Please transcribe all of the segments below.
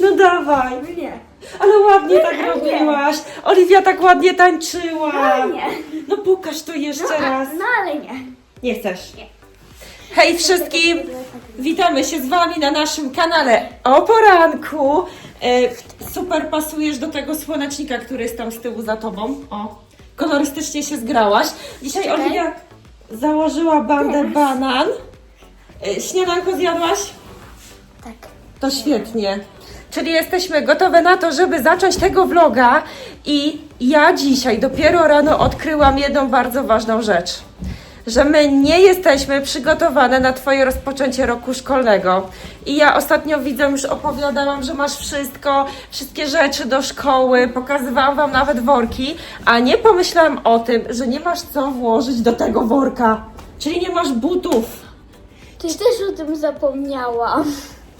No dawaj. Nie. Ale ładnie tak robiłaś. Oliwia tak ładnie tańczyła. Nie. No pokaż to jeszcze raz. No ale nie. Nie chcesz? Hej wszystkim! Witamy się z Wami na naszym kanale o poranku. E, super pasujesz do tego słonecznika, który jest tam z tyłu za Tobą. O, kolorystycznie się zgrałaś. Dzisiaj Czekaj. Oliwia założyła bandę banan. E, śniadanko zjadłaś? Tak. To świetnie. Czyli jesteśmy gotowe na to, żeby zacząć tego vloga i ja dzisiaj dopiero rano odkryłam jedną bardzo ważną rzecz. Że my nie jesteśmy przygotowane na Twoje rozpoczęcie roku szkolnego. I ja ostatnio widzę, już opowiadałam, że masz wszystko, wszystkie rzeczy do szkoły, pokazywałam Wam nawet worki, a nie pomyślałam o tym, że nie masz co włożyć do tego worka. Czyli nie masz butów. Ty też o tym zapomniałam.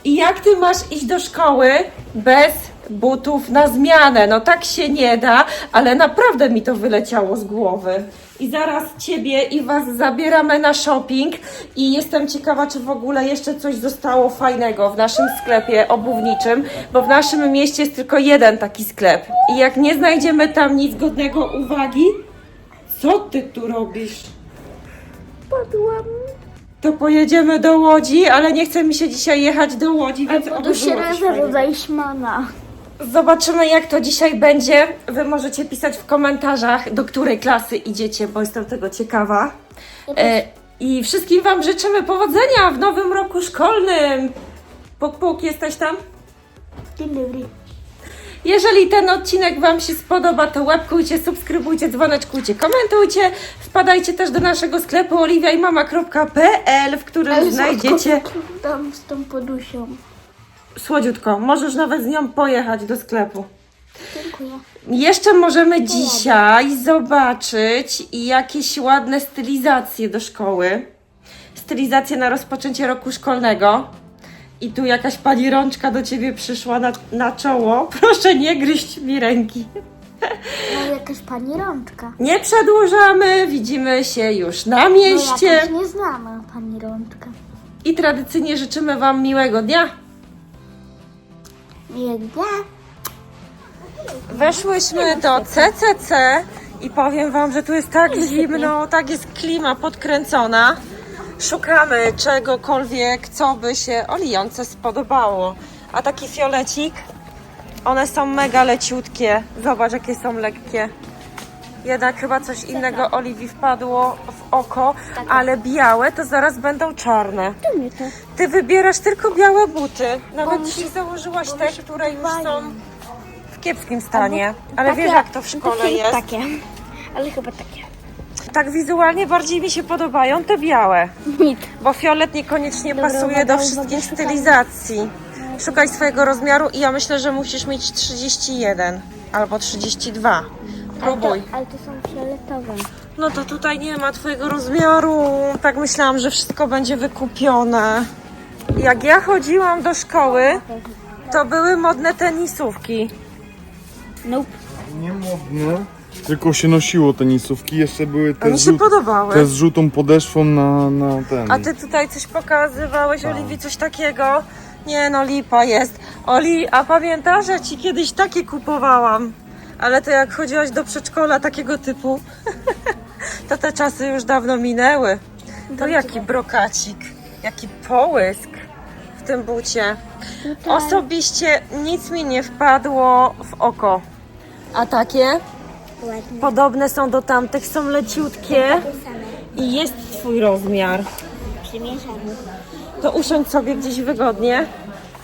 I jak ty masz iść do szkoły bez butów na zmianę? No tak się nie da, ale naprawdę mi to wyleciało z głowy. I zaraz ciebie i was zabieramy na shopping i jestem ciekawa, czy w ogóle jeszcze coś zostało fajnego w naszym sklepie obuwniczym, bo w naszym mieście jest tylko jeden taki sklep. I jak nie znajdziemy tam nic godnego uwagi, co ty tu robisz? Padłam. To pojedziemy do Łodzi, ale nie chce mi się dzisiaj jechać do Łodzi, więc Albo do coś Sieradza do Dajśmana. Zobaczymy, jak to dzisiaj będzie. Wy możecie pisać w komentarzach, do której klasy idziecie, bo jestem tego ciekawa. E, I wszystkim Wam życzymy powodzenia w nowym roku szkolnym. Puk, puk, jesteś tam? Dzień dobry. Jeżeli ten odcinek Wam się spodoba, to łapkujcie, subskrybujcie, dzwoneczkujcie, komentujcie. Wpadajcie też do naszego sklepu oliwiajmama.pl, w którym znajdziecie... Tam z tą podusią. Słodziutko, możesz nawet z nią pojechać do sklepu. Dziękuję. Jeszcze możemy dzisiaj zobaczyć jakieś ładne stylizacje do szkoły. Stylizacje na rozpoczęcie roku szkolnego. I tu jakaś pani rączka do ciebie przyszła na, na czoło. Proszę nie gryźć mi ręki. No jakaś pani rączka. Nie przedłużamy, widzimy się już na No mieście. jakaś nieznana pani rączka. I tradycyjnie życzymy Wam miłego dnia. Biegnie. Weszłyśmy do CCC i powiem Wam, że tu jest tak zimno, tak jest klima podkręcona. Szukamy czegokolwiek, co by się Olijące spodobało. A taki fiolecik, one są mega leciutkie. Zobacz, jakie są lekkie. Jednak chyba coś innego Oliwii wpadło w oko, ale białe to zaraz będą czarne. Tu mnie to. Ty wybierasz tylko białe buty. Nawet mi się- założyłaś bo te, się które już podobają. są w kiepskim stanie. Ale wiesz, jak to w szkole jest. Takie. Ale chyba takie. Tak wizualnie bardziej mi się podobają te białe, Nic. bo fiolet niekoniecznie Dobra, pasuje do wszystkich stylizacji. Szukaj swojego rozmiaru i ja myślę, że musisz mieć 31 albo 32. Próbuj. Ale to, ale to są fioletowe. No to tutaj nie ma twojego rozmiaru. Tak myślałam, że wszystko będzie wykupione. Jak ja chodziłam do szkoły, to były modne tenisówki. Nope. Nie modne, tylko się nosiło tenisówki. Jeszcze były te, mi z się podobały. te z żółtą podeszwą na, na ten. A ty tutaj coś pokazywałeś, Oliwii, coś takiego? Nie no, lipa jest. Oli, a pamiętasz, że ci kiedyś takie kupowałam? Ale to jak chodziłaś do przedszkola takiego typu, to te czasy już dawno minęły. To jaki brokacik, jaki połysk w tym bucie. Osobiście nic mi nie wpadło w oko. A takie? Ładnie. Podobne są do tamtych, są leciutkie i jest twój rozmiar. Przymierzamy. To usiądź sobie gdzieś wygodnie.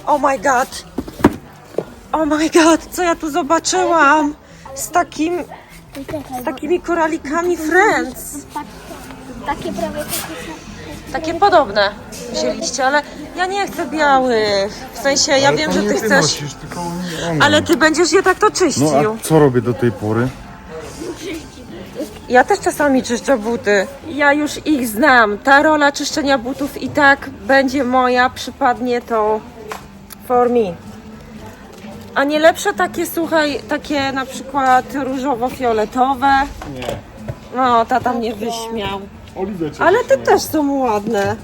Oh my god. Oh my god, co ja tu zobaczyłam? Z takim, z takimi koralikami Friends. Tak, takie prawie takie podobne wzięliście, ale ja nie chcę białych. W sensie, ja Ale wiem, że ty ty chcesz, Nosisz, tylko ale ty będziesz je tak to czyścił. No a co robię do tej pory? Ja też czasami czyszczę buty. Ja już ich znam. Ta rola czyszczenia butów i tak będzie moja, przypadnie to for me. A nie lepsze takie, słuchaj, takie na przykład różowo-fioletowe? Nie. No, tata mnie wyśmiał. Oliwia cię Ale te też są ładne.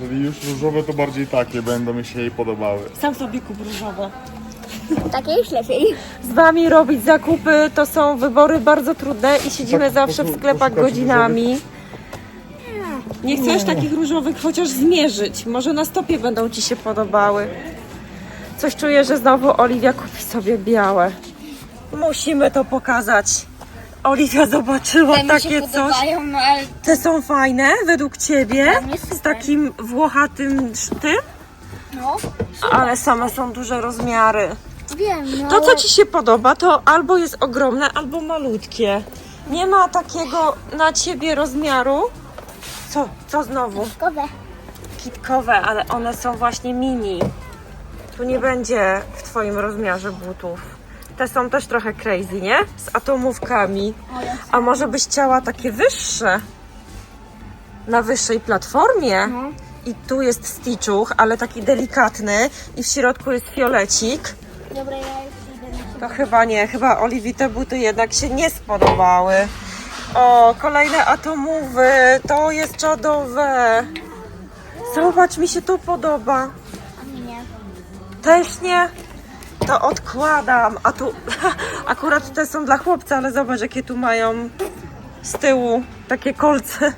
Jeżeli już różowe, to bardziej takie będą mi się jej podobały. Sam sobie kup różowe. Takie już lepiej. Z wami robić zakupy to są wybory bardzo trudne i siedzimy Tak, zawsze w poszu- sklepach godzinami. Nie chcesz takich różowych chociaż zmierzyć. Może na stopie będą ci się podobały. Coś czuję, że znowu Oliwia kupi sobie białe. Musimy to pokazać. Oliwia zobaczyła Te mi takie się coś. podobają, no ale Te są fajne według ciebie? Dla mnie super. Z takim włochatym sztym? No, Ale same są duże rozmiary. wiem, no To, co ale Ci się podoba, to albo jest ogromne, albo malutkie. Nie ma takiego na Ciebie rozmiaru. Co? Co znowu? Gowe. Kitkowe, ale one są właśnie mini. Tu nie będzie w Twoim rozmiarze butów. Te są też trochę crazy, nie? Z atomówkami. Ale A może byś chciała takie wyższe? Na wyższej platformie? No. I tu jest stitchuch, ale taki delikatny. I w środku jest fiolecik. Dobra, ja już idę na. To chyba nie, chyba Oliwii te buty jednak się nie spodobały. O, kolejne atomowy, to jest czadowe. Zobacz, mi się to podoba. A mi nie. Też nie? To odkładam. A tu akurat te są dla chłopca, ale zobacz, jakie tu mają z tyłu takie kolce.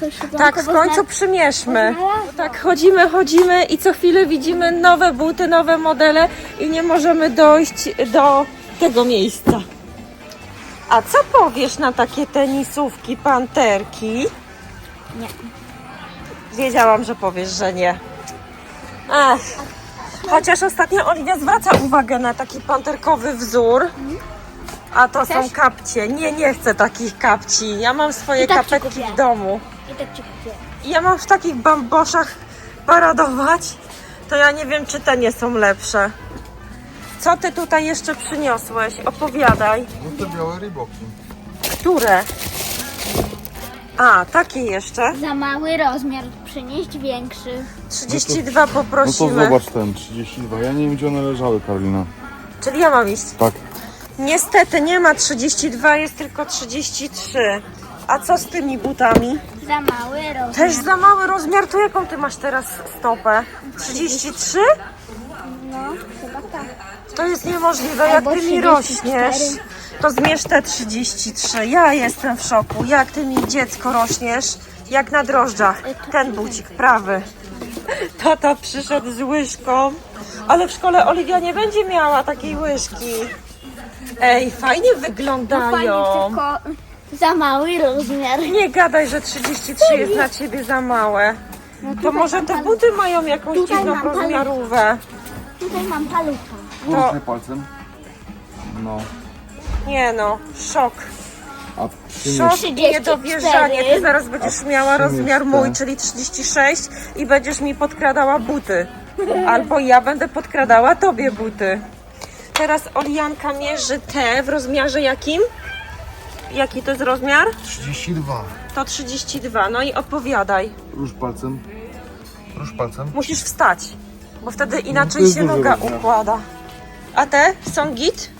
Coś Tak, w końcu przymierzmy. Tak, chodzimy, chodzimy i co chwilę widzimy nowe buty, nowe modele i nie możemy dojść do tego miejsca. A co powiesz na takie tenisówki, panterki? Nie. Wiedziałam, że powiesz, że nie. Ech. Chociaż ostatnio Oliwia zwraca uwagę na taki panterkowy wzór. A to są Chcesz? kapcie. Nie, nie chcę takich kapci. Ja mam swoje I tak ci kapetki kupię. w domu. I tak ci kupię. I ja mam w takich bamboszach paradować, to ja nie wiem, czy te nie są lepsze. Co ty tutaj jeszcze przyniosłeś? Opowiadaj. No te białe ryboki. Które? A, takie jeszcze. Za mały rozmiar, przynieść większy. 32 No to poprosimy. zobacz ten, 32. Ja nie wiem, gdzie one leżały, Karolina. Czyli ja mam iść. Tak. Niestety nie ma 32, jest tylko 33. A co z tymi butami? Za mały rozmiar. Też za mały rozmiar, to jaką ty masz teraz stopę? 33? No, chyba tak. To jest niemożliwe, jak Albo ty mi 34. rośniesz, to zmierz te 33. Ja jestem w szoku. Jak ty mi dziecko rośniesz, jak na drożdżach. Ten bucik, prawy. Tata przyszedł z łyżką, ale w szkole Oliwia nie będzie miała takiej łyżki. Ej, fajnie Fajnie, wyglądają. tylko za mały rozmiar. Nie gadaj, że 33 jest na ciebie za małe. No To tutaj może mam te palucha. buty mają jakąś Tutaj dziwną mam rozmiarówę. Tutaj mam palucha. Ruszaj palcem. No. Nie no, szok. A Szok przynieś. i niedowierzanie. Ty zaraz będziesz miała rozmiar mój, czyli 36 i będziesz mi podkradała buty. Albo ja będę podkradała tobie buty. Teraz Olianka mierzy te w rozmiarze jakim? Jaki to jest rozmiar? 32. To 32. No i opowiadaj. Rusz palcem. Rusz palcem. Musisz wstać, bo wtedy to inaczej jest się noga rozmiar. układa. A te są git?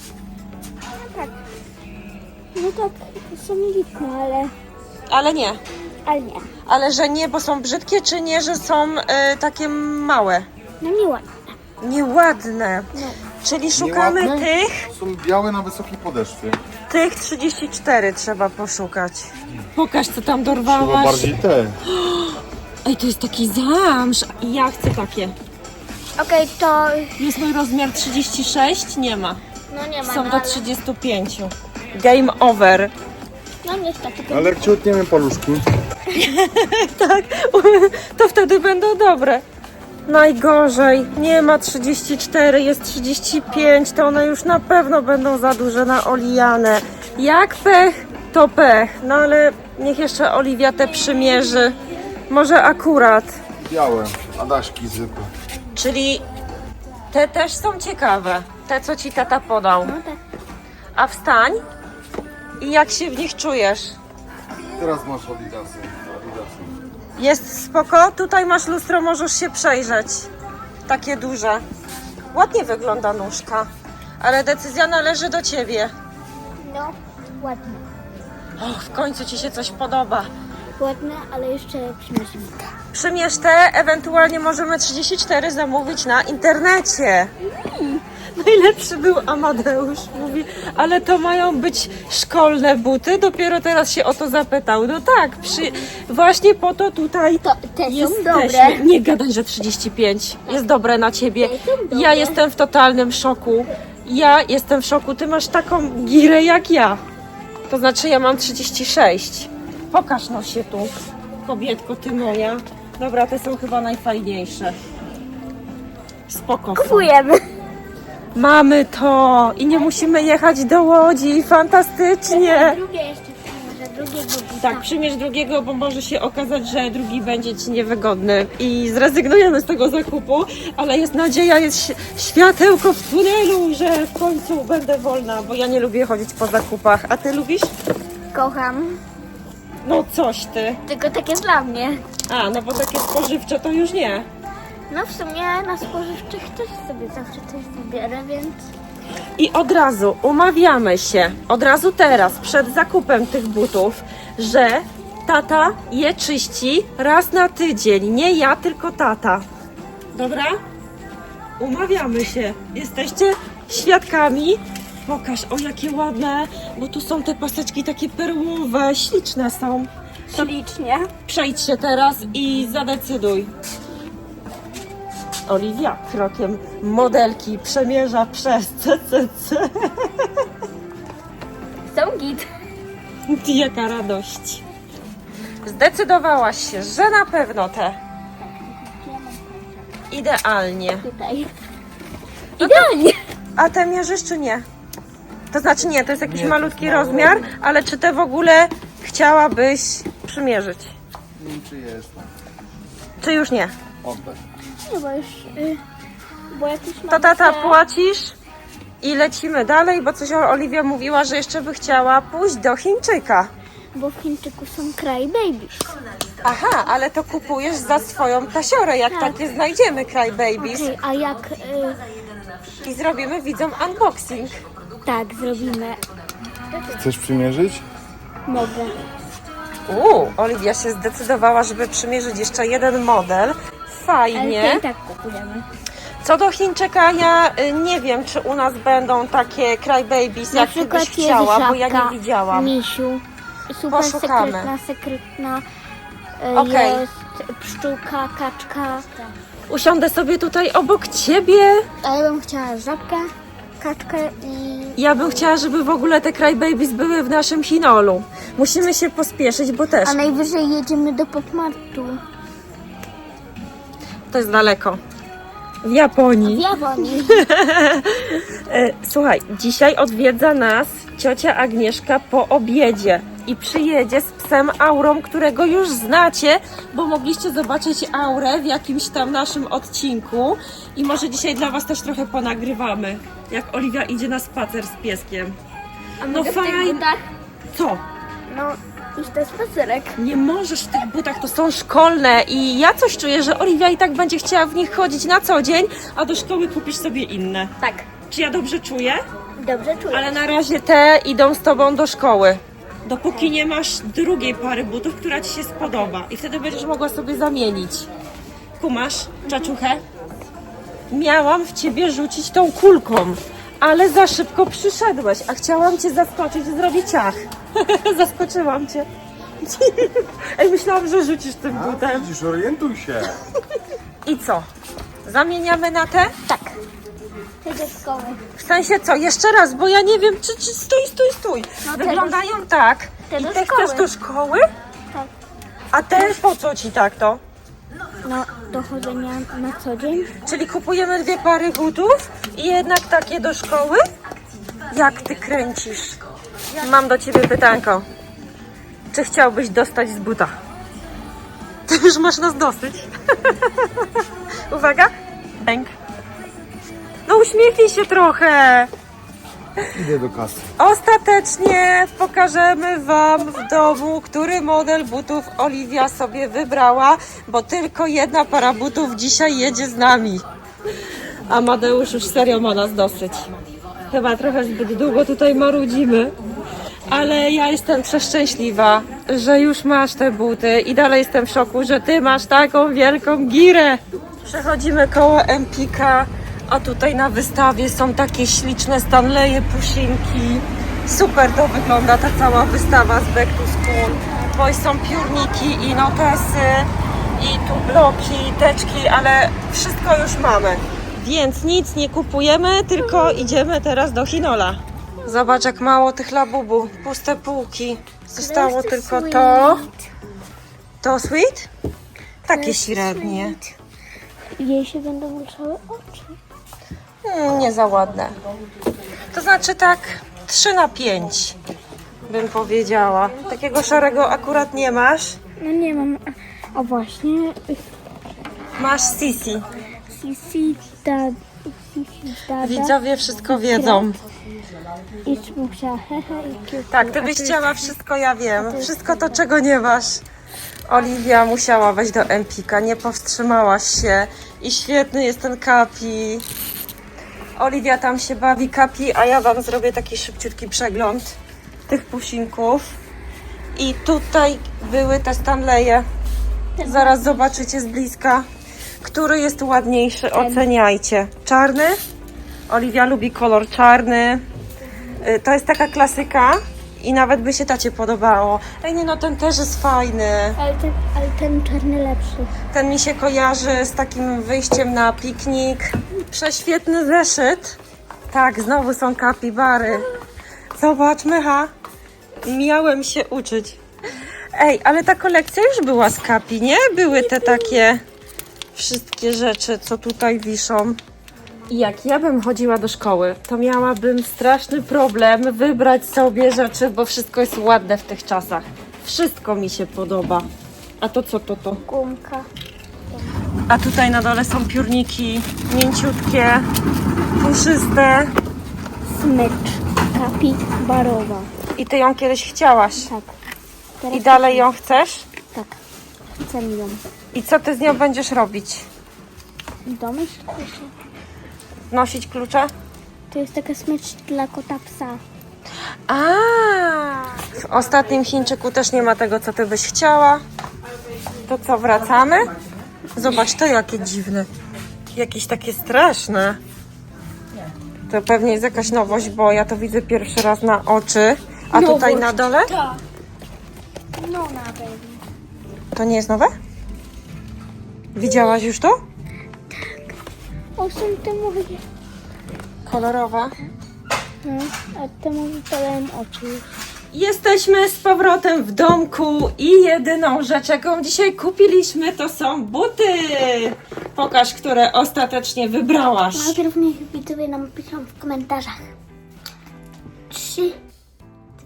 No tak, są liczne, ale, Ale nie. ale nie. Ale że nie, bo są brzydkie, czy nie, że są e, takie małe? No nieładne. Nieładne. No. Czyli szukamy Nieładne? tych, Są białe na wysokiej podeszwie. tych 34 trzeba poszukać. Pokaż, co tam Chyba dorwałaś. bardziej te. Ej, to jest taki zamsz. Ja chcę takie. Okej, to Jest mój rozmiar 36? Nie ma. no nie ma, Są no, do ale- 35. Game over. No niestety. Ale jak ci utniemy paluszki, Tak, to wtedy będą dobre. Najgorzej, nie ma 34, jest 35, to one już na pewno będą za duże na Olijanę. Jak pech, to pech. No ale niech jeszcze Oliwia te przymierzy. Może akurat. białe. Adaśki zwykłe. Czyli te też są ciekawe. Te, co ci tata podał. No tak. A wstań i jak się w nich czujesz? Teraz masz adidasy. Jest spoko? Tutaj masz lustro, możesz się przejrzeć. Takie duże. Ładnie wygląda nóżka, ale decyzja należy do ciebie. No, ładne. Och, w końcu ci się coś podoba. Ładne, ale jeszcze przymierzmy. Przymierz te, ewentualnie możemy 34 zamówić na internecie. Najlepszy był Amadeusz, mówi, ale to mają być szkolne buty, dopiero teraz się o to zapytał. No tak, przy... właśnie po to tutaj To te są dobre. Nie gadaj, że 35 jest dobre na ciebie. Te są dobre. Ja jestem w totalnym szoku. Ja jestem w szoku, ty masz taką girę jak ja. To znaczy ja mam 36. Pokaż no się tu, kobietko ty moja. Dobra, te są chyba najfajniejsze. Spoko. są. Kupujemy. Mamy to i nie musimy jechać do Łodzi. Fantastycznie. Drugie jeszcze przymierzę, drugiego buta. Tak, przymierz drugiego, bo może się okazać, że drugi będzie ci niewygodny i zrezygnujemy z tego zakupu, ale jest nadzieja, jest ś- światełko w tunelu, że w końcu będę wolna, bo ja nie lubię chodzić po zakupach. A ty lubisz? Kocham. No coś ty. Tylko takie dla mnie. A, no bo takie spożywcze to już nie. No w sumie na spożywczych też sobie zawsze coś zabiorę, więc... I od razu umawiamy się, od razu teraz, przed zakupem tych butów, że tata je czyści raz na tydzień. Nie ja, tylko tata. Dobra? Umawiamy się. Jesteście świadkami? Pokaż, o jakie ładne, bo tu są te paseczki takie perłowe, śliczne są. To Ślicznie. przejdź się teraz i zadecyduj. Oliwia krokiem modelki przemierza przez CCC. Są git. Jaka radość. Zdecydowałaś się, że na pewno te. Idealnie. Tutaj. Idealnie. A te mierzysz czy nie? To znaczy nie, to jest jakiś Nie, to malutki mały rozmiar, ale czy te w ogóle chciałabyś przymierzyć? Nie wiem, czy jest. Czy już nie? Oddać. Nie, bo już... Bo jak już To tata płacisz i lecimy dalej, bo coś Oliwia mówiła, że jeszcze by chciała pójść do Chińczyka. Bo w Chińczyku są cry babies. Aha, ale to kupujesz za swoją tasiorę, jak Tak. takie znajdziemy Cry Babies Okej, a jak... Y, i zrobimy widzom unboxing. tak, zrobimy. Chcesz przymierzyć? Mogę. Uuu, Oliwia się zdecydowała, żeby przymierzyć jeszcze jeden model. Ale Fajnie. i tak kupujemy. Co do Chińczyka, ja y, nie wiem, czy u nas będą takie crybabies, Na jak ty przykład byś jest chciała, bo ja nie widziałam. misiu. Super Poszukamy. sekretna, sekretna. y, Okej. Jest pszczółka, kaczka. Usiądę sobie tutaj obok ciebie. A ja bym chciała żabkę, kaczkę i... Ja bym chciała, żeby w ogóle te crybabies były w naszym Chinolu. Musimy się pospieszyć, bo też A najwyżej jedziemy do Popmartu. To jest daleko. W Japonii. W Japonii. E, Słuchaj, dzisiaj odwiedza nas ciocia Agnieszka po obiedzie i przyjedzie z psem Aurą, którego już znacie, bo mogliście zobaczyć Aurę w jakimś tam naszym odcinku i może dzisiaj dla Was też trochę ponagrywamy, jak Oliwia idzie na spacer z pieskiem. A No mogę w tych fajnie. butach? Co? No, iść na spacerek. Nie możesz w tych butach, to są szkolne i ja coś czuję, że Oliwia i tak będzie chciała w nich chodzić na co dzień, a do szkoły kupisz sobie inne. Tak. Czy ja dobrze czuję? Dobrze czuję. Ale na razie te idą z tobą do szkoły. Dopóki nie masz drugiej pary butów, która ci się spodoba. I wtedy będziesz mogła sobie zamienić. Kumasz, czaczuchę? Miałam w ciebie rzucić tą kulką, ale za szybko przyszedłeś, a chciałam cię zaskoczyć i zrobić ciach. Zaskoczyłam cię. Ej, myślałam, że rzucisz tym butem. Widzisz, orientuj się. I co? Zamieniamy na te? Tak. Te dzieckowe. W sensie co? Jeszcze raz, bo ja nie wiem, czy, czy stój, stój, stój. No te Wyglądają tak. te I do te szkoły. chcesz do szkoły? Tak. A te po co ci tak to? No, do chodzenia na co dzień. Czyli kupujemy dwie pary butów i jednak takie do szkoły? Jak ty kręcisz? Mam do ciebie pytanko. Czy chciałbyś dostać z buta? Ty już masz nas dosyć. Uwaga. Bęk. No uśmiechnij się trochę. Idę do kasy. Ostatecznie pokażemy Wam w domu, który model butów Oliwia sobie wybrała, bo tylko jedna para butów dzisiaj jedzie z nami. Amadeusz już serio ma nas dosyć. Chyba trochę zbyt długo tutaj marudzimy. Ale ja jestem przeszczęśliwa, że już masz te buty i dalej jestem w szoku, że ty masz taką wielką girę. Przechodzimy koło Empika, a tutaj na wystawie są takie śliczne Stanleje, pusinki. Super to wygląda ta cała wystawa z Back to School, bo są piórniki i notesy i tu bloki, teczki, ale wszystko już mamy. Więc nic nie kupujemy, tylko idziemy teraz do Hinola. Zobacz jak mało tych labubu, puste półki. Zostało tylko to. To sweet? Takie średnie. Jej się będą ruszały oczy. Mm, nie za ładne. To znaczy tak 3 na 5 bym powiedziała. Takiego szarego akurat nie masz. No nie mam. A właśnie. Masz Sisi. Sisi Widzowie wszystko wiedzą. I. Tak, ty byś chciała wszystko, ja wiem. Wszystko to, czego nie masz. Oliwia musiała wejść do Empika, nie powstrzymałaś się. I świetny jest ten kapi. Oliwia tam się bawi kapi, a ja wam zrobię taki szybciutki przegląd tych pusinków. I tutaj były te Stanleje. Zaraz zobaczycie z bliska, który jest ładniejszy. Oceniajcie. Czarny? Oliwia lubi kolor czarny. Y, To jest taka klasyka i nawet by się tacie podobało. Ej, nie no, ten też jest fajny. Ale ten, ale ten czarny lepszy. Ten mi się kojarzy z takim wyjściem na piknik. Prześwietny zeszyt. Tak, znowu są kapibary. Zobacz, Mycha. Miałem się uczyć. Ej, ale ta kolekcja już była z kapi, nie? Były te takie wszystkie rzeczy, co tutaj wiszą. I jak ja bym chodziła do szkoły, to miałabym straszny problem wybrać sobie rzeczy, bo wszystko jest ładne w tych czasach. Wszystko mi się podoba. A to co to to? Gumka. A tutaj na dole są piórniki mięciutkie, puszyste. Smycz. Kapi barowa. I ty ją kiedyś chciałaś. Tak. Teraz I dalej ją chcesz? Tak. Chcę ją. I co ty z nią będziesz robić? Domyśl się. Nosić klucze? To jest taka smycz dla kota psa. A, w ostatnim Chińczyku też nie ma tego, co ty byś chciała. To co, wracamy? Zobacz, to jakie dziwne. Jakieś takie straszne. To pewnie jest jakaś nowość, bo ja to widzę pierwszy raz na oczy. A tutaj na dole? Tak. No na pewno. To nie jest nowe? Widziałaś już to? O, są te mówię. Kolorowa. No, a temu wypadają oczy już. Jesteśmy z powrotem w domku i jedyną rzecz, jaką dzisiaj kupiliśmy, to są buty. Pokaż, które ostatecznie wybrałaś. Najpierw niech widzowie nam piszą w komentarzach. Trzy,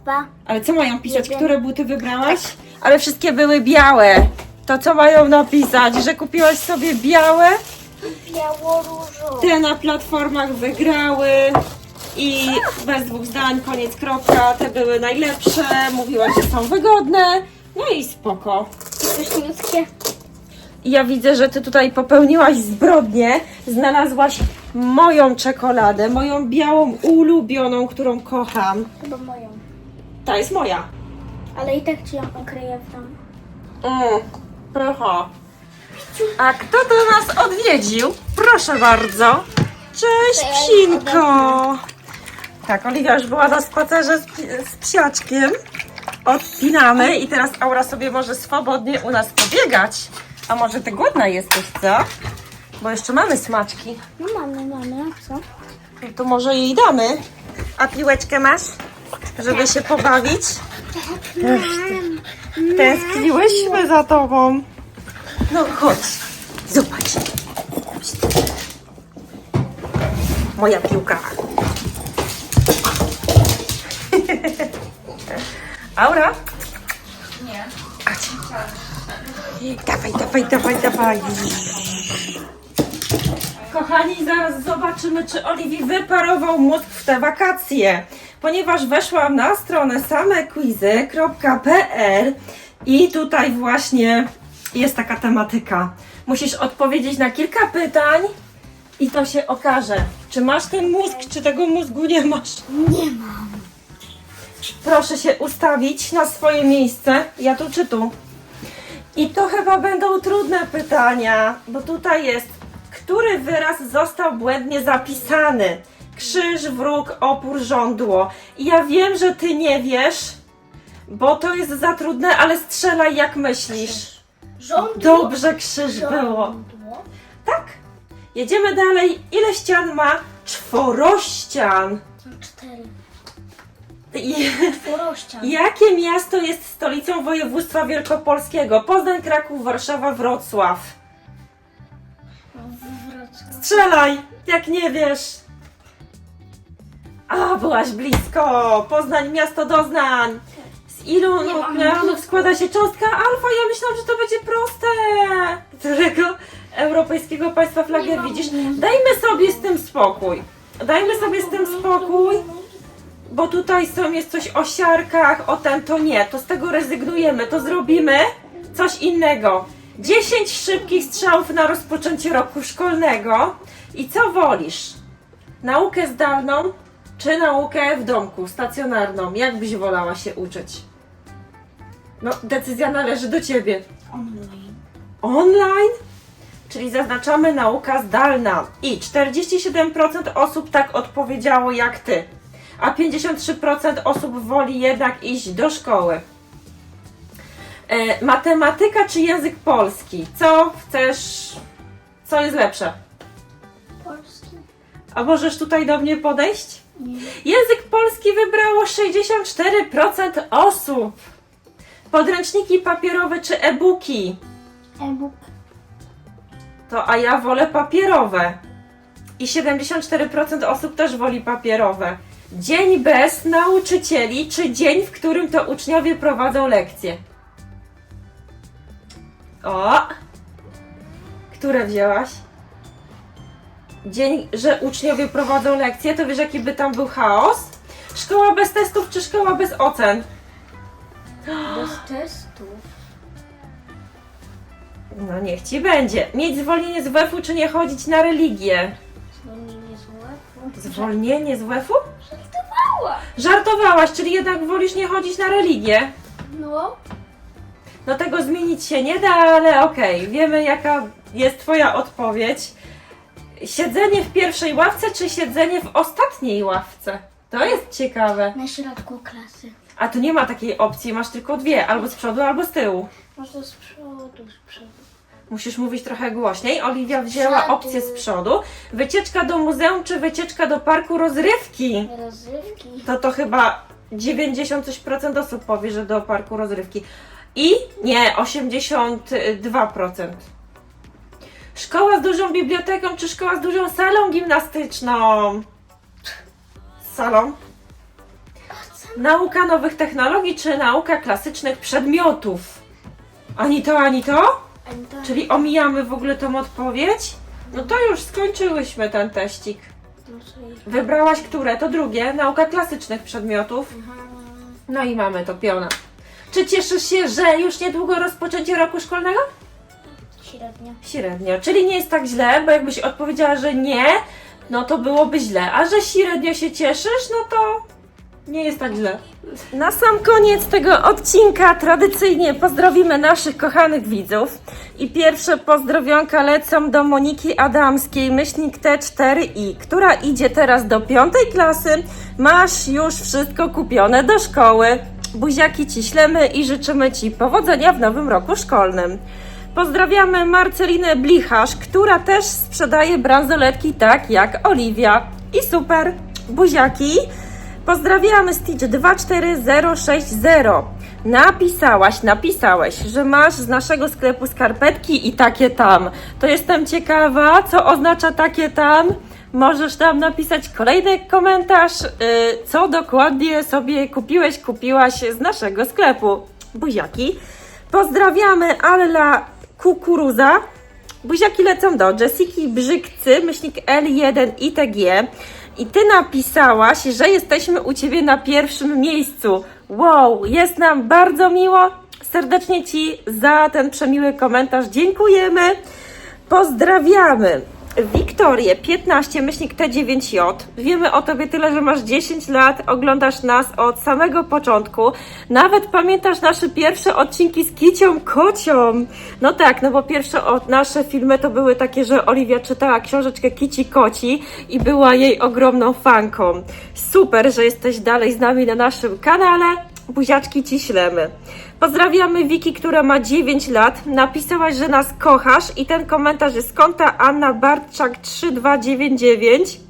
dwa, Ale co mają pisać, Jeden. które buty wybrałaś? Ale wszystkie były białe. To co mają napisać, że kupiłaś sobie białe? biało-różowe. Te na platformach wygrały i bez dwóch zdań, koniec kropka. Te były najlepsze, mówiłaś, że są wygodne. No i spoko. I Ja widzę, że ty tutaj popełniłaś zbrodnię. Znalazłaś moją czekoladę, moją białą ulubioną, którą kocham. Chyba moją. Ta jest moja. Ale i tak ci ją ukryję w domu. Mm, procha. A kto do nas odwiedził? Proszę bardzo. Cześć, psinko. Tak, Oliwia już była na spacerze z, z psiaczkiem. Odpinamy i teraz Aura sobie może swobodnie u nas pobiegać. A może ty głodna jesteś, co? Bo jeszcze mamy smaczki. No mamy, mamy, a co? No to może jej damy. A piłeczkę masz? Żeby się pobawić? Tęskniłyśmy za tobą. No chodź, zobacz. Moja piłka. Aura? Nie. Dawaj, dawaj, dawaj, dawaj. Kochani, zaraz zobaczymy, czy Oliwii wyparował mózg w te wakacje. Ponieważ weszłam na stronę samequizy.pl i tutaj właśnie jest taka tematyka. Musisz odpowiedzieć na kilka pytań i to się okaże, czy masz ten mózg, czy tego mózgu nie masz. Nie mam. Proszę się ustawić na swoje miejsce. Ja tu czy tu? I to chyba będą trudne pytania, bo tutaj jest, który wyraz został błędnie zapisany? Krzyż, wróg, opór, żądło. I ja wiem, że ty nie wiesz, bo to jest za trudne, ale strzelaj jak myślisz. Dobrze, krzyż było. Żądło. Tak. Jedziemy dalej. Ile ścian ma? Czworościan. Są cztery. I, Czworościan. jakie miasto jest stolicą województwa wielkopolskiego? Poznań, Kraków, Warszawa, Wrocław. Wrocław. Strzelaj, jak nie wiesz. A, byłaś blisko. Poznań, miasto doznań. Z ilu Nie mam nukleonów blisko. składa się cząstka alfa? Ja myślałam, że to będzie proste. Którego europejskiego państwa flagę mam widzisz? Dajmy sobie z tym spokój. Dajmy sobie z tym spokój, bo tutaj są jest coś o siarkach, o ten to nie. To z tego rezygnujemy, to zrobimy coś innego. 10 szybkich strzałów na rozpoczęcie roku szkolnego. I co wolisz? Naukę zdalną czy naukę w domku, stacjonarną? Jak byś wolała się uczyć? No, decyzja należy do ciebie. Online. Online? Czyli zaznaczamy nauka zdalna. I 47% osób tak odpowiedziało jak ty. A 53% osób woli jednak iść do szkoły. E, matematyka czy język polski? Co chcesz? Co jest lepsze? Polski. A możesz tutaj do mnie podejść? Język polski wybrało 64% osób. Podręczniki papierowe czy e-booki? E-book. To a ja wolę papierowe. I 74% osób też woli papierowe. Dzień bez nauczycieli, czy dzień, w którym to uczniowie prowadzą lekcje? O! Które wzięłaś? Dzień, że uczniowie prowadzą lekcje, to wiesz jaki by tam był chaos? Szkoła bez testów czy szkoła bez ocen? Bez testów. No niech ci będzie. Mieć zwolnienie z WF-u czy nie chodzić na religię? Zwolnienie z łeku. Zwolnienie z WF-u? Żartowała. Żartowałaś, czyli jednak wolisz nie chodzić na religię. No. No tego zmienić się nie da, ale okej, wiemy jaka jest Twoja odpowiedź. Siedzenie w pierwszej ławce, czy siedzenie w ostatniej ławce? To jest ciekawe. Na środku klasy. A tu nie ma takiej opcji, masz tylko dwie, albo z przodu, albo z tyłu. Może z przodu, z przodu. Musisz mówić trochę głośniej. Oliwia wzięła Przodu. opcję z przodu. Wycieczka do muzeum, czy wycieczka do parku rozrywki? Rozrywki. To to chyba 90 coś procent osób powie, że do parku rozrywki. I nie, 82%. Szkoła z dużą biblioteką czy szkoła z dużą salą gimnastyczną? Salą. Nauka nowych technologii czy nauka klasycznych przedmiotów? Ani to, ani to? Ani to- Czyli omijamy w ogóle tą odpowiedź? No to już skończyłyśmy ten teścik. Wybrałaś które? To drugie, nauka klasycznych przedmiotów. No i mamy to piona. Czy cieszysz się, że już niedługo rozpoczęcie roku szkolnego? Średnio. Średnio, czyli nie jest tak źle, bo jakbyś odpowiedziała, że nie, no to byłoby źle. A że średnio się cieszysz, no to nie jest tak źle. Na sam koniec tego odcinka tradycyjnie pozdrowimy naszych kochanych widzów. I pierwsze pozdrowionka lecą do Moniki Adamskiej, myślnik T4i, która idzie teraz do piątej klasy. Masz już wszystko kupione do szkoły. Buziaki ci ślemy i życzymy ci powodzenia w nowym roku szkolnym. Pozdrawiamy Marcelinę Blicharz, która też sprzedaje bransoletki tak jak Oliwia. I super, buziaki. Pozdrawiamy Stitch 24060. Napisałaś, napisałeś, że masz z naszego sklepu skarpetki i takie tam. To jestem ciekawa, co oznacza takie tam. Możesz tam napisać kolejny komentarz, yy, co dokładnie sobie kupiłeś, kupiłaś z naszego sklepu. Buziaki. Pozdrawiamy Alla Kukuruza. Buziaki lecą do Jessiki Brzykcy, myślnik L1 ITG. I ty napisałaś, że jesteśmy u ciebie na pierwszym miejscu. Wow, jest nam bardzo miło. Serdecznie ci za ten przemiły komentarz dziękujemy. Pozdrawiamy Wiktorię 15 myślnik T9J. Wiemy o tobie tyle, że masz 10 lat, oglądasz nas od samego początku. Nawet pamiętasz nasze pierwsze odcinki z Kicią Kocią. No tak, no bo pierwsze od, nasze filmy to były takie, że Oliwia czytała książeczkę Kici Koci i była jej ogromną fanką. Super, że jesteś dalej z nami na naszym kanale. Buziaczki ci ślemy. Pozdrawiamy Wiki, która ma 9 lat. Napisałaś, że nas kochasz i ten komentarz jest z konta Anna Bartczak 3299.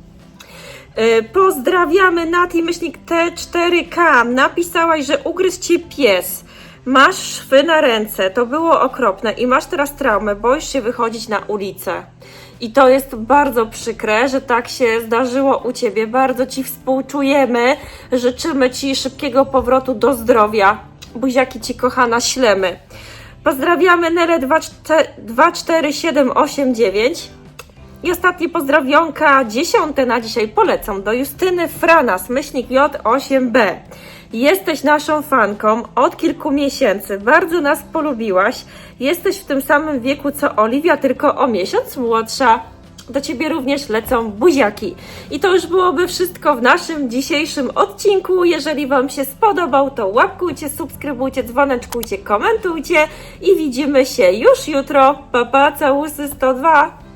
Yy, Pozdrawiamy Nati myślnik T4K. Napisałaś, że ugryzł cię pies. Masz szwy na ręce, to było okropne i masz teraz traumę, boisz się wychodzić na ulicę. I to jest bardzo przykre, że tak się zdarzyło u ciebie. Bardzo ci współczujemy. Życzymy ci szybkiego powrotu do zdrowia. Buziaki ci kochana ślemy. Pozdrawiamy Nele 24789. I ostatnie pozdrawionka, dziesiąte na dzisiaj polecam do Justyny Franas, myślnik J8B. Jesteś naszą fanką od kilku miesięcy, bardzo nas polubiłaś. Jesteś w tym samym wieku co Oliwia, tylko o miesiąc młodsza. Do Ciebie również lecą buziaki. I to już byłoby wszystko w naszym dzisiejszym odcinku. Jeżeli Wam się spodobał, to łapkujcie, subskrybujcie, dzwoneczkujcie, komentujcie i widzimy się już jutro. Papa, całusy 102.